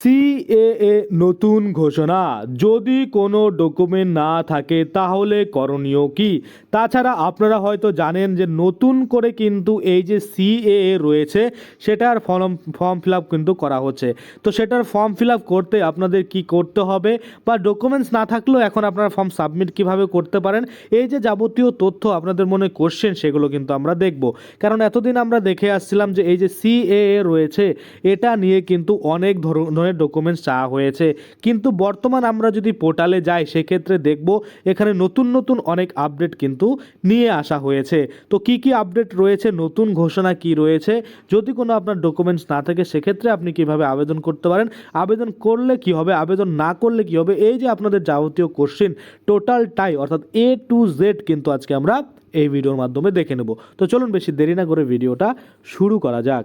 CAA নতুন ঘোষণা। যদি কোনো ডকুমেন্ট না থাকে, তাহলে করণীয় কি? তাছাড়া আপনারা হয়তো জানেন যে নতুন করে কিন্তু এই যে সিএএ রয়েছে, সেটার ফর্ম ফর্ম ফিল আপ কিন্তু করা হচ্ছে। তো সেটার ফর্ম ফিল আপ করতে আপনাদের কি করতে হবে? বা ডকুমেন্টস না থাকলেও এখন আপনারা ফর্ম সাবমিট কীভাবে করতে পারেন? এই যে যাবতীয় তথ্য আপনাদের মনে কোশ্চেন সেগুলো কিন্তু আমরা দেখব। কারণ এতদিন আমরা দেখে আসছিলাম যে এই যে সিএএ রয়েছে, এটা নিয়ে কিন্তু অনেক ধরনের ডকুমেন্টস চাওয়া হয়েছে। কিন্তু বর্তমান আমরা যদি পোর্টালে যাই, সেক্ষেত্রে দেখব এখানে নতুন নতুন অনেক আপডেট কিন্তু নিয়ে আসা হয়েছে। তো কি কি আপডেট রয়েছে? নতুন ঘোষণা কি রয়েছে? যদি কোনো আপনার ডকুমেন্টস না থাকে, সেক্ষেত্রে আপনি কীভাবে আবেদন করতে পারেন? আবেদন করলে কি হবে? আবেদন না করলে কি হবে? এই যে আপনাদের যাবতীয় কোশ্চেন টোটালটাই অর্থাৎ এ টু জেড কিন্তু আজকে আমরা এই ভিডিওর মাধ্যমে দেখে নেব। তো চলুন বেশি দেরি না করে ভিডিওটা শুরু করা যাক।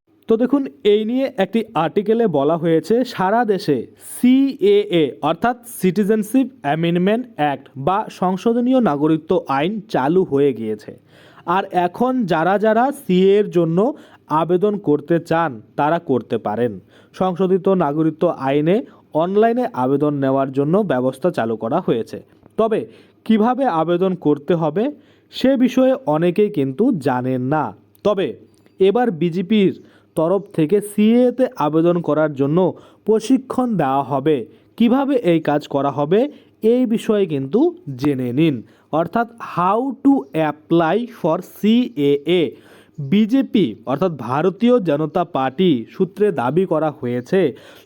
তো দেখুন, এই নিয়ে একটি আর্টিকেলে বলা হয়েছে, সারা দেশে সিএএ অর্থাৎ সিটিজেনশিপ অ্যামেন্ডমেন্ট অ্যাক্ট বা সংশোধনীয় নাগরিকত্ব আইন চালু হয়ে গিয়েছে। আর এখন যারা যারা সিএ এর জন্য আবেদন করতে চান, তারা করতে পারেন। সংশোধিত নাগরিকত্ব আইনে অনলাইনে আবেদন নেওয়ার জন্য ব্যবস্থা চালু করা হয়েছে। তবে কীভাবে আবেদন করতে হবে, সে বিষয়ে অনেকেই কিন্তু জানেন না। তবে এবার বিজেপির তরফ থেকে সিএতে আবেদন করার জন্য প্রশিক্ষণ দেওয়া হবে। কীভাবে এই কাজ করা হবে? এই বিষয়ে কিন্তু জেনে নিন। অর্থাৎ how to apply for CAA BJP অর্থাৎ ভারতীয় জনতা পার্টি সূত্রে দাবি করা হয়েছে,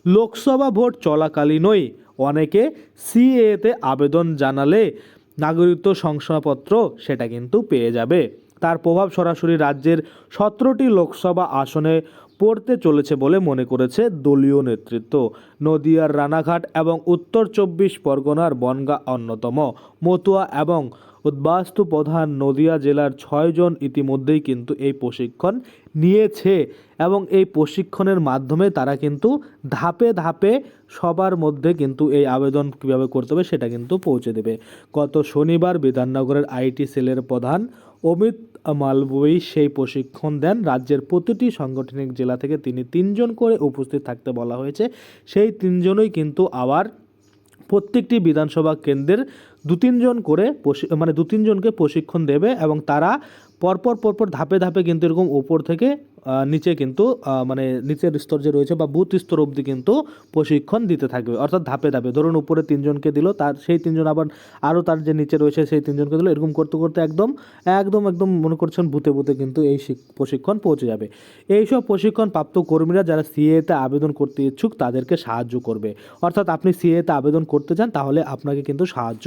লোকসভা ভোট চলাকালীনই অনেকে সিএতে আবেদন জানালে নাগরিকত্ব শংসাপত্র সেটা কিন্তু পেয়ে যাবে। তার প্রভাব সরাসরি রাজ্যের সতেরোটি লোকসভা আসনে পড়তে চলেছে বলে মনে করেছে দলীয় নেতৃত্ব। নদিয়ার রানাঘাট এবং উত্তর চব্বিশ পরগনার বনগা অন্যতম। মতুয়া এবং উদ্বাস্তু প্রধান নদিয়া জেলার ছয়জন ইতিমধ্যেই কিন্তু এই প্রশিক্ষণ নিয়েছে এবং এই প্রশিক্ষণের মাধ্যমে তারা কিন্তু ধাপে ধাপে সবার মধ্যে কিন্তু এই আবেদন কীভাবে করতে হবে সেটা কিন্তু পৌঁছে দেবে। গত শনিবার বিধাননগরের আইটি সেলের প্রধান অমিত মালবই সেই প্রশিক্ষণ দেন। রাজ্যের প্রতিটি সাংগঠনিক জেলা থেকে তিনি তিনজন করে উপস্থিত থাকতে বলা হয়েছে। সেই তিনজনই কিন্তু আবার প্রত্যেকটি বিধানসভা কেন্দ্রের দু তিনজন করে মানে দু তিনজনকে প্রশিক্ষণ দেবে এবং তারা পরপর পরপর ধাপে ধাপে কিন্তু এরকম ওপর থেকে নিচে কিন্তু মানে নিচের স্তর যে রয়েছে বা বুথ স্তর অবধি কিন্তু প্রশিক্ষণ দিতে থাকবে। অর্থাৎ ধাপে ধাপে। ধরুন উপরে তিনজনকে দিল, তার, সেই তিনজন আবার আরও তার যে নিচে রয়েছে সেই তিনজনকে দিল, এরকম করতে করতে একদম একদম একদম মনে করছেন বুথে বুথে কিন্তু এই প্রশিক্ষণ পৌঁছে যাবে। এইসব প্রশিক্ষণ প্রাপ্ত কর্মীরা যারা সিএতে আবেদন করতে ইচ্ছুক তাদেরকে সাহায্য করবে। অর্থাৎ আপনি সিএতে আবেদন করতে চান তাহলে আপনাকে কিন্তু সাহায্য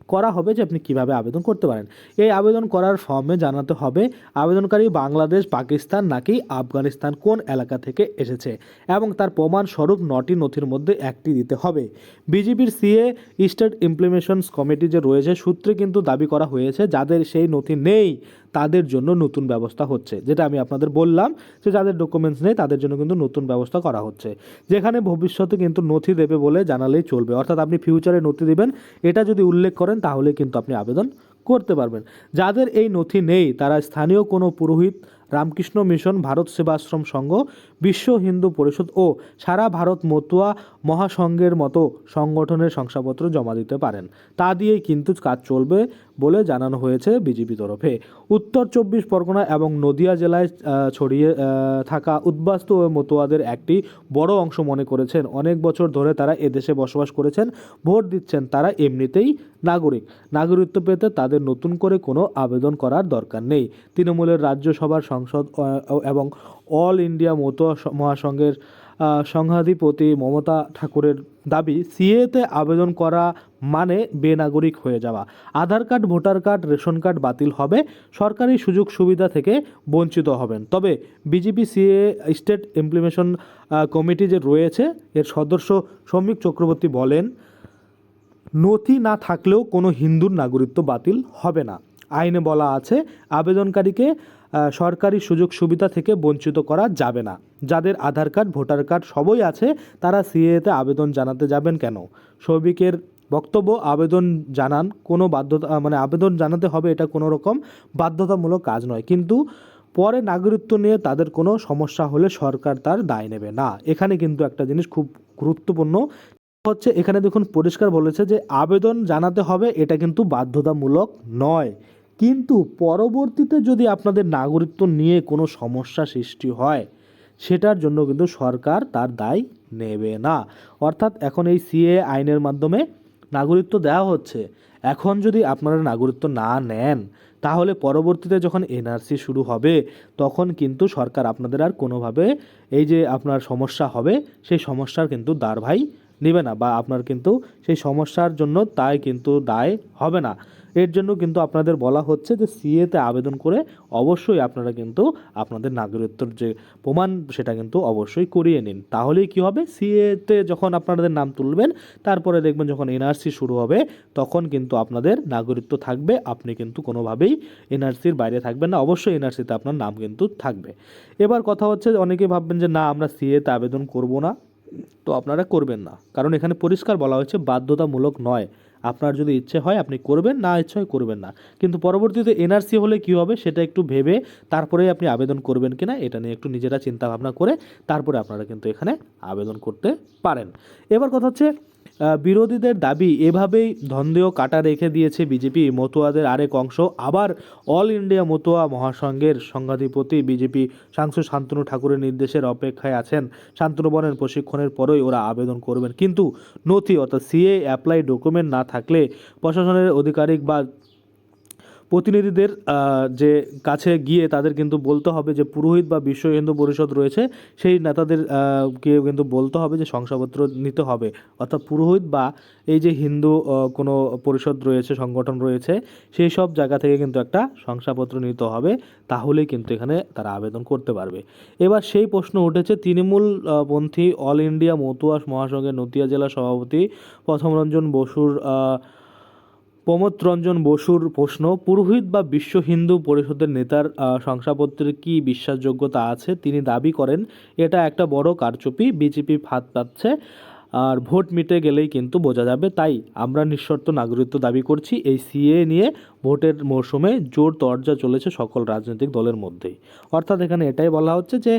করা হবে যে আপনি কীভাবে আবেদন করতে পারেন। এই আবেদন করার ফর্মে জানাতে হবে আবেদনকারী বাংলাদেশ, পাকিস্তান নাকি আফগানিস্তান কোন এলাকা থেকে এসেছে এবং তার প্রমাণ স্বরূপ নটি নথির মধ্যে একটি দিতে হবে। বিজেপির সিএ, স্টেট ইমপ্লিমেশনস কমিটি যে রয়েছে, সূত্রে কিন্তু দাবি করা হয়েছে যাদের সেই নথি নেই, তাদের জন্য নতুন ব্যবস্থা হচ্ছে। যেটা আমি আপনাদের বললাম যে যাদের ডকুমেন্টস নেই, তাদের জন্য কিন্তু নতুন ব্যবস্থা করা হচ্ছে। যেখানে ভবিষ্যতে কিন্তু নথি দেবে বলে জানালেই চলবে। অর্থাৎ আপনি ফিউচারে নথি দেবেন, এটা যদি উল্লেখ করেন, তাহলে কিন্তু আপনি আবেদন করতে পারবেন। যাদের এই নথি নেই, তারা স্থানীয় কোনো পুরোহিত, রামকৃষ্ণ মিশন, ভারত সেবাশ্রম সংঘ, বিশ্ব হিন্দু পরিষদ ও সারা ভারত মতুয়া মহাসংঘের মতো সংগঠনের শংসাপত্র জমা দিতে পারেন। তা দিয়েই কিন্তু কাজ চলবে। বলে জানানো হয়েছে বিজেপি তরফে। উত্তর চব্বিশ পরগনা এবং নদিয়া জেলায় ছড়িয়ে থাকা উদ্বাস্তু ও মতুয়াদের একটি বড় অংশ মনে করেছেন। অনেক বছর ধরে তারা এদেশে বসবাস করেছেন, ভোট দিচ্ছেন, তারা এমনিতেই নাগরিক। নাগরিকত্ব পেতে তাদের নতুন করে কোনো আবেদন করার দরকার নেই। তৃণমূলের রাজ্যসভার সংসদ এবং অল ইন্ডিয়া মতুয়া মহাসংঘের সংঘাধিপতি মমতা ঠাকুরের দাবি, সিএতে আবেদন করা মানে বেনাগরিক হয়ে যাওয়া। Aadhaar card, voter card, ration card বাতিল হবে। সরকারি সুযোগ সুবিধা থেকে বঞ্চিত হবেন। তবে BJP, CAA, state implementation committee যে রয়েছে, এর সদস্য শ্রমিক চক্রবর্তী বলেন, নথি না থাকলেও কোনো হিন্দুর নাগরিকত্ব বাতিল হবে না। আইনে বলা আছে, আবেদনকারীকে সরকারি সুযোগ সুবিধা থেকে বঞ্চিত করা যাবে না। যাদের আধার কার্ড, ভোটার কার্ড সবই আছে, তারা সিএতে আবেদন জানাতে যাবেন কেন? সৌভিকের বক্তব্য, আবেদন জানান, কোনো বাধ্যতা মানে আবেদন জানাতে হবে এটা কোনো রকম বাধ্যতামূলক কাজ নয়। কিন্তু পরে নাগরিকত্ব নিয়ে তাদের কোনো সমস্যা হলে সরকার তার দায় নেবে না। এখানে কিন্তু একটা জিনিস খুব গুরুত্বপূর্ণ। হচ্ছে এখানে দেখুন, পরিষ্কার বলেছে যে আবেদন জানাতে হবে এটা কিন্তু বাধ্যতামূলক নয়। কিন্তু পরবর্তীতে যদি আপনাদের নাগরিকত্ব নিয়ে কোনো সমস্যা সৃষ্টি হয়, সেটার জন্য কিন্তু সরকার তার দায় নেবে না। অর্থাৎ এখন এই সিএ আইনের মাধ্যমে নাগরিকত্ব দেওয়া হচ্ছে। এখন যদি আপনারা নাগরিকত্ব না নেন, তাহলে পরবর্তীতে যখন এনআরসি শুরু হবে, তখন কিন্তু সরকার আপনাদের আর কোনোভাবে এই যে আপনার সমস্যা হবে, সেই সমস্যার কিন্তু দারভাই নেবে না বা আপনার কিন্তু সেই সমস্যার জন্য তাই কিন্তু দায় হবে না। এর জন্য কিন্তু আপনাদের বলা হচ্ছে যে সিএতে আবেদন করে অবশ্যই আপনারা কিন্তু আপনাদের নাগরিকত্বর যে প্রমাণ সেটা কিন্তু অবশ্যই করিয়ে নিন। তাহলেই কি হবে? সিএতে যখন আপনাদের নাম তুলবেন, তারপরে দেখবেন যখন এনআরসি শুরু হবে, তখন কিন্তু আপনাদের নাগরিকত্ব থাকবে। আপনি কিন্তু কোনোভাবেই এনআরসির বাইরে থাকবেন না। অবশ্যই এনআরসিতে আপনার নাম কিন্তু থাকবে। এবার কথা হচ্ছে অনেকে ভাববেন যে না, আমরা সিএতে আবেদন করব না। তো আপনারা করবেন না। কারণ এখানে পরিষ্কার বলা হয়েছে বাধ্যতামূলক নয়। আপনার যদি ইচ্ছে হয় আপনি করবেন, না ইচ্ছে হয় করবেন না। কিন্তু পরবর্তীতে এনআরসি হলে কী হবে সেটা একটু ভেবে তারপরে আপনি আবেদন করবেন কিনা এটা নিয়ে একটু নিজেরা চিন্তা ভাবনা করে তারপরে আপনারা কিন্তু এখানে আবেদন করতে পারেন। এবার কথা হচ্ছে বিরোধীদের দাবি এভাবেই ধন্দেয় কাটা রেখে দিয়েছে বিজেপি। মতুয়াদের আরেক অংশ আবার অল ইন্ডিয়া মতুয়া মহাসংঘের সংঘাধিপতি বিজেপি সাংসদ শান্তনু ঠাকুরের নির্দেশের অপেক্ষায় আছেন। শান্তনুবনের প্রশিক্ষণের পরেই ওরা আবেদন করবেন। কিন্তু নথি অর্থাৎ সিএ অ্যাপ্লাই ডকুমেন্ট না থাকলে প্রশাসনের আধিকারিক বা প্রতিনিধিদের যে কাছে গিয়ে তাদের কিন্তু বলতে হবে যে পুরোহিত বা বিশ্ব হিন্দু পরিষদ রয়েছে সেই নেতাদের কে কিন্তু বলতে হবে যে শংসাপত্র নিতে হবে। অর্থাৎ পুরোহিত বা এই যে হিন্দু কোনো পরিষদ রয়েছে সংগঠন রয়েছে সেই সব জায়গা থেকে কিন্তু একটা শংসাপত্র নিতে হবে তাহলেই কিন্তু এখানে তারা আবেদন করতে পারবে। এবার সেই প্রশ্ন উঠেছে তৃণমূল আহ, পন্থী অল ইন্ডিয়া মতুয়া মহাসংঘের নদিয়া জেলা সভাপতি প্রথম রঞ্জন বসুর প্রমোদ রঞ্জন বসুর প্রশ্ন, পুরোহিত বা বিশ্ব হিন্দু পরিষদের নেতার শংসাপত্রের কি বিশ্বাসযোগ্যতা আছে? তিনি দাবি করেন, এটা একটা বড় কারচুপি, বিজেপি ফাঁদ পাচ্ছে, আর ভোট মিটে গেলেই কিন্তু বোঝা যাবে। তাই আমরা নিঃশর্ত নাগরিকত্ব দাবি করছি, এই সিএ নিয়ে ভোটের মৌসুমে জোর তরজা চলেছে সকল রাজনৈতিক দলের মধ্যেই। অর্থাৎ এখানে এটাই বলা হচ্ছে যে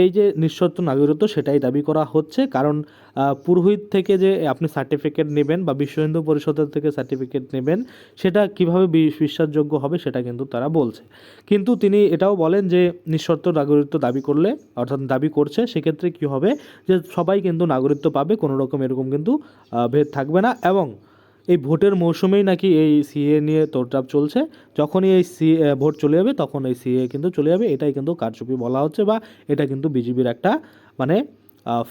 এই যে নিঃশর্ত নাগরিকত্ব সেটাই দাবি করা হচ্ছে। কারণ পুরোহিত থেকে যে আপনি সার্টিফিকেট নেবেন বা বিশ্ব হিন্দু পরিষদের থেকে সার্টিফিকেট নেবেন, সেটা কীভাবে বিশ্বাসযোগ্য হবে সেটা কিন্তু তারা বলছে। কিন্তু তিনি এটাও বলেন যে নিঃশর্ত নাগরিকত্ব দাবি করলে, অর্থাৎ দাবি করছে, সেক্ষেত্রে কি হবে যে সবাই কিন্তু নাগরিকত্ব পাবে, কোনো রকম এরকম কিন্তু ভেদ থাকবে না। এবং এই ভোটের মৌসুমেই নাকি এই সিএ নিয়ে তোরটাপ চলছে। যখনই এই সি ভোট চলে যাবে, তখন এই সিএ কিন্তু চলে যাবে। এটাই কিন্তু কারচুপি বলা হচ্ছে বা এটা কিন্তু বিজেপির একটা মানে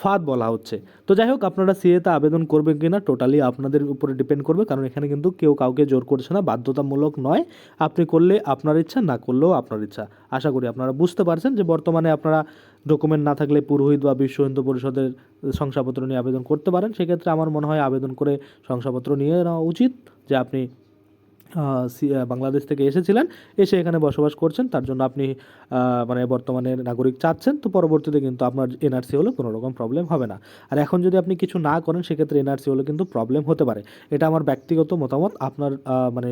ফাঁদ বলা হচ্ছে। তো যাই হোক, আপনারা সিএতে আবেদন করবেন কি না টোটালি আপনাদের উপরে ডিপেন্ড করবে, কারণ এখানে কিন্তু কেউ কাউকে জোর করছে না, বাধ্যতামূলক নয়। আপনি করলে আপনার ইচ্ছা, না করলেও আপনার ইচ্ছা। আশা করি আপনারা বুঝতে পারছেন যে বর্তমানে আপনারা ডকুমেন্ট না থাকলে পুরোহিত বা বিশ্ব হিন্দু পরিষদের শংসাপত্র নিয়ে আবেদন করতে পারেন। সেক্ষেত্রে আমার মনে হয় আবেদন করে শংসাপত্র নিয়ে নেওয়া উচিত যে আপনি বাংলাদেশ থেকে এসেছিলেন। এসে এখানে বসবাস করছেন। তার জন্য আপনি মানে বর্তমানে নাগরিক চাচ্ছেন। তো পরবর্তীতে কিন্তু আপনার এনআরসি হলে কোনো রকম প্রবলেম হবে না। আর এখন যদি আপনি কিছু না করেন, সেক্ষেত্রে এনআরসি হলে কিন্তু প্রবলেম হতে পারে। এটা আমার ব্যক্তিগত মতামত। আপনার মানে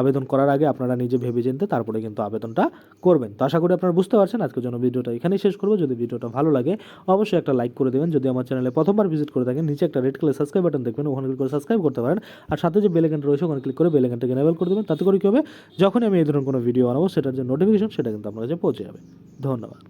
আবেদন করার আগে আপনারা নিজে ভেবে চিনতে তারপরে কিন্তু আবেদনটা করবেন। তো আশা করি আপনারা বুঝতে পারছেন। আজকের জন্য ভিডিওটা এখানেই শেষ করব। যদি ভিডিওটা ভালো লাগে, অবশ্যই একটা লাইক করে দেবেন। যদি আমার চ্যানেলে প্রথমবার ভিজিট করে থাকেন, নিচে একটা রেড কালার সাবস্ক্রাইব বাটন দেখবেন। ওখানে ক্লিক করে সাবস্ক্রাইব করতে পারেন। আর সাথে যে বেল রয়েছে, ওখানে ক্লিক করে বেল আইকনটাকে এনেবল করে দেবেন, তাতে করে কী হবে? যখনই আমি এই ধরনের কোনো ভিডিও বানাবো, সেটার যে নোটিফিকেশন সেটা কিন্তু আপনার কাছে পৌঁছে যাবে। ধন্যবাদ।